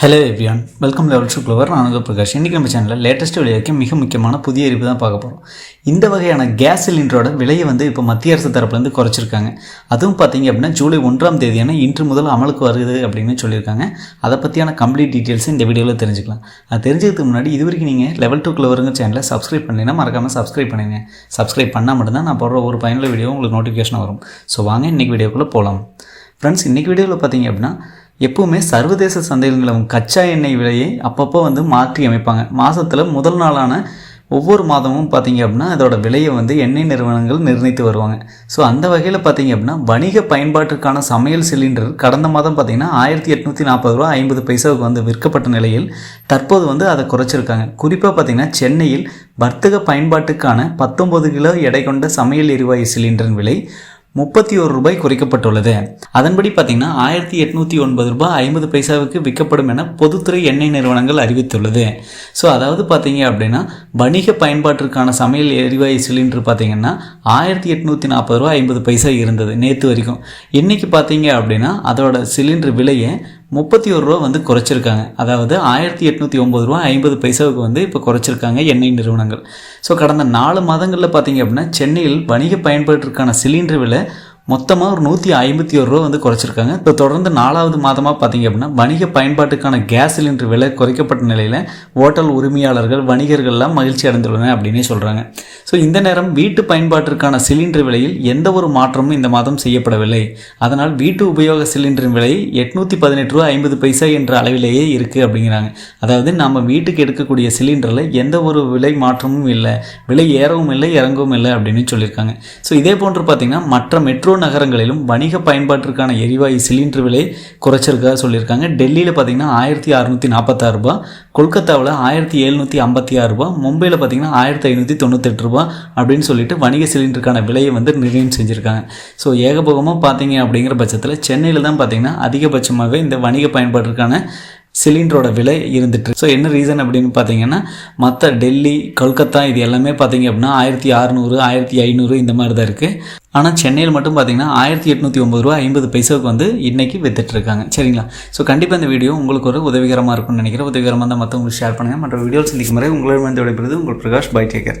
Hello everyone welcome level to clover நான் உங்கள் பிரகாஷ். இன்றைக்கி நம்ம சேனலில் லேட்டஸ்ட் விலையாக்கி மிக முக்கியமான புதிய அறிவு தான் பார்க்க போகிறோம் இந்த வகையான கேஸ் சிலிண்டரோட விலையை வந்து இப்போ மத்திய அரசு தரப்புலேருந்து குறைச்சிருக்காங்க. அதுவும் பார்த்தீங்க அப்படின்னா ஜூலை ஒன்றாம் தேதியான இன்று முதல் அமலுக்கு வருது அப்படின்னு சொல்லியிருக்காங்க. அதை பற்றியான கம்ப்ளீட் டீட்டெயில்ஸ் இந்த வீடியோவில் தெரிஞ்சுக்கலாம். அது தெரிஞ்சதுக்கு முன்னாடி இது வரைக்கும் நீங்கள் லெவல் டூ க்ளோவருங்க சேனலை சப்ஸ்கிரைப் பண்ணினா மறக்காமல் சப்ஸ்கிரைப் பண்ணுங்க. சப்ஸ்கிரைப் பண்ணால் மட்டும்தான் நான் போடுற ஒரு பயனுள்ள வீடியோ உங்களுக்கு நோட்டிஃபிகேஷன் வரும். ஸோ வாங்க இன்றைக்கி வீடியோக்குள்ளே போகலாம் ஃப்ரெண்ட்ஸ் இன்றைக்கி வீடியோவில் பார்த்தீங்க அப்படின்னா எப்பவுமே சர்வதேச சந்தையில் நிலவும் கச்சா எண்ணெய் விலையை அப்பப்போ வந்து மாற்றி அமைப்பாங்க. மாதத்தில் முதல் நாளான ஒவ்வொரு மாதமும் பார்த்தீங்க அப்படின்னா அதோட விலையை வந்து எண்ணெய் நிறுவனங்கள் நிர்ணயித்து வருவாங்க. ஸோ அந்த வகையில் பார்த்தீங்க அப்படின்னா வணிக பயன்பாட்டுக்கான சமையல் சிலிண்டர் கடந்த மாதம் பார்த்தீங்கன்னா ஆயிரத்தி எட்நூற்றி நாற்பது ரூபா ஐம்பது பைசாவுக்கு வந்து விற்கப்பட்ட நிலையில் தற்போது வந்து அதை குறைச்சிருக்காங்க. குறிப்பாக பார்த்தீங்கன்னா சென்னையில் வர்த்தக பயன்பாட்டுக்கான பத்தொம்பது கிலோ எடை கொண்ட சமையல் எரிவாயு சிலிண்டரின் விலை முப்பத்தி ஒரு ரூபாய் குறைக்கப்பட்டுள்ளது. அதன்படி பார்த்தீங்கன்னா ஆயிரத்தி எட்நூற்றி ஒன்பது ரூபாய் ஐம்பது பைசாவுக்கு விற்கப்படும் என பொதுத்துறை எண்ணெய் நிறுவனங்கள் அறிவித்துள்ளது. ஸோ அதாவது பார்த்தீங்க அப்படின்னா வணிக பயன்பாட்டிற்கான சமையல் எரிவாயு சிலிண்டர் பார்த்தீங்கன்னா ஆயிரத்தி எட்நூற்றி நாற்பது ரூபா ஐம்பது பைசா இருந்தது நேற்று வரைக்கும். இன்றைக்கி பார்த்தீங்க அப்படின்னா அதோட சிலிண்டர் விலையை முப்பத்தி ஒரு ரூபா வந்து குறைச்சிருக்காங்க. அதாவது ஆயிரத்தி எட்நூற்றி ஒம்பது ரூபா ஐம்பது பைசாவுக்கு வந்து இப்போ குறைச்சிருக்காங்க எண்ணெய் நிறுவனங்கள். ஸோ கடந்த நாலு மாதங்களில் பார்த்தீங்க அப்படின்னா சென்னையில் வணிக பயன்பாட்டிற்கான சிலிண்டர் விலை மொத்தமாக ஒரு நூற்றி ஐம்பத்தி ஒரு ரூபா வந்து குறைச்சிருக்காங்க. இப்போ தொடர்ந்து நாலாவது மாதமாக பார்த்தீங்க அப்படின்னா வணிக பயன்பாட்டுக்கான கேஸ் சிலிண்டர் விலை குறைக்கப்பட்ட நிலையில் ஓட்டல் உரிமையாளர்கள் வணிகர்கள்லாம் மகிழ்ச்சி அடைந்துள்ளனர் அப்படின்னே சொல்கிறாங்க ஸோ இந்த நேரம் வீட்டு பயன்பாட்டிற்கான சிலிண்டர் விலையில் எந்த ஒரு மாற்றமும் இந்த மாதம் செய்யப்படவில்லை. அதனால் வீட்டு உபயோக சிலிண்டரின் விலை எட்நூற்றி பதினெட்டு ரூபா ஐம்பது பைசா என்ற அளவிலேயே இருக்குது அப்படிங்கிறாங்க. அதாவது நம்ம வீட்டுக்கு எடுக்கக்கூடிய சிலிண்டரில் எந்த ஒரு விலை மாற்றமும் இல்லை. விலை ஏறவும் இல்லை இறங்கவும் இல்லை அப்படின்னு சொல்லியிருக்காங்க. ஸோ இதே போன்று பார்த்தீங்கன்னா மற்ற மெட்ரோ நகரங்களிலும் வணிக பயன்பாட்டிற்கான எரிவாயு சிலிண்டர் விலை குறைச்சிருக்கா சொல்லியிருக்காங்க. டெல்லியில் பார்த்தீங்கன்னா ஆயிரத்தி அறுநூற்றி நாற்பத்தாறு ரூபா கொல்கத்தாவில் ஆயிரத்தி எழுநூற்றி ஐம்பத்தி ஆறு ரூபா மும்பையில் பார்த்தீங்கன்னா ஆயிரத்தி ஐநூற்றி தொண்ணூத்தெட்டு ரூபா அப்படின்னு சொல்லிட்டு வணிக சிலிண்டருக்கான விலையை வந்து நிர்ணயம் செஞ்சுருக்காங்க. ஸோ ஏகபோகமாக பார்த்தீங்க அப்படிங்கிற பட்சத்தில் சென்னையில் தான் பார்த்தீங்கன்னா அதிகபட்சமாகவே இந்த வணிக பயன்பாட்டிற்கான சிலிண்டரோட விலை இருந்துட்டு ஸோ என்ன ரீசன் அப்படின்னு பார்த்தீங்கன்னா மற்ற டெல்லி கொல்கத்தா இது எல்லாமே பார்த்தீங்க அப்படின்னா ஆயிரத்தி அறநூறு ஆயிரத்தி ஐநூறு இந்த மாதிரி தான் இருக்குது ஆனால் சென்னையில் மட்டும் பார்த்தீங்கன்னா ஆயிரத்தி எட்நூற்றி ஒம்பது ரூபா ஐம்பது பைசாவுக்கு வந்து இன்றைக்கி வித்துட்ருக்காங்க சரிங்களா? ஸோ கண்டிப்பாக இந்த வீடியோ உங்களுக்கு ஒரு உதவிகரமாக இருக்கும்னு நினைக்கிறேன். உதவிகரமாக தான் மற்றவங்களுக்கு ஷேர் பண்ணுங்கள் மற்ற வீடியோஸ் சந்திக்கும் முறை உங்களிடம் வந்து விடைபெறுது உங்கள் பிரகாஷ் பை டேக்கர்